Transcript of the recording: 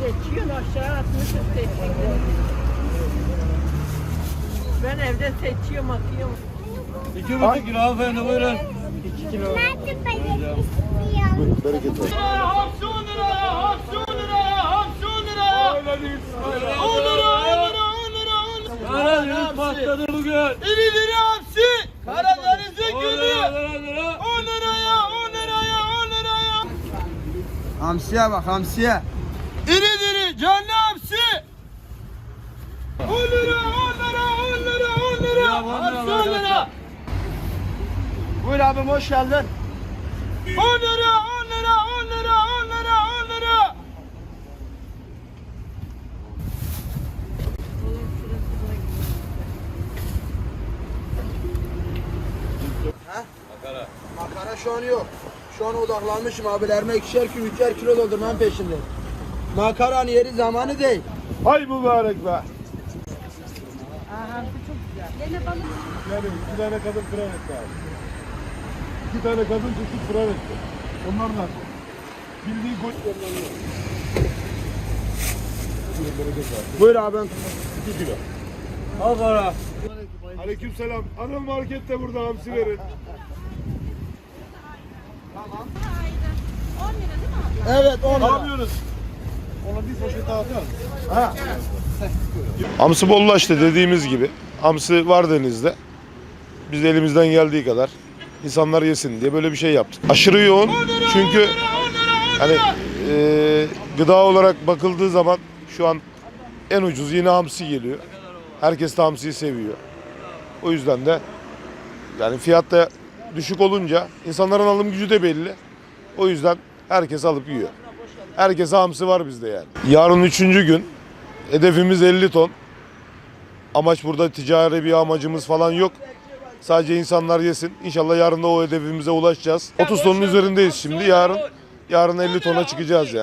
Seçiyorsun aşağı atmışsın seçtikleri. Ben evde seçiyorum atıyorum. İki buçuk kilo hanımefendi buyurun. Ben de balık istiyorum. Bereket olsun. Hamsi on lira, hamsi on lira, hamsi on lira. On lira, on lira, on lira, on lira. Karadeniz patladı bugün. İri diri hamsi. Karadeniz'e geliyor. Hamsiye bak hamsiye. İri diri canlı hamsi. On lira, on lira, on lira, on lira. Hamsi on lira. Buyur abim hoş geldin. On lira, on lira, on lira, on lira, on lira. Makara şu an yok. Şu an odaklanmışım abilerime ikişer kilo, üçer kilo doldurmanın peşinde. Makaranın yeri zamanı değil. Hay mübarek be. Gene balık. Yani iki tane kadın fırar etti abi. İki tane kadın çocuk fırar etti. Onlar da bildiğin koç Buyur abim. 2 kilo. Al para. Aleyküm selam. Anıl markette burada hamsi verin. Evet 10 Ne lira. yapıyoruz? Ona bir poşet dağıtıyoruz. Ha. Hamsi bollaştı dediğimiz gibi. Hamsi var denizde. Biz de elimizden geldiği kadar insanlar yesin diye böyle bir şey yaptık. Aşırı yoğun çünkü hani e, gıda olarak bakıldığı zaman şu an en ucuz yine hamsi geliyor. Herkes de hamsiyi seviyor. O yüzden de yani fiyat da düşük olunca insanların alım gücü de belli. O yüzden herkes alıp yiyor. Herkese hamsi var bizde yani. Yarın üçüncü gün. Hedefimiz 50 ton. Amaç burada ticari bir amacımız falan yok. Sadece insanlar yesin. İnşallah yarın da o hedefimize ulaşacağız. 30 tonun üzerindeyiz şimdi. Yarın yarın 50 tona çıkacağız yani.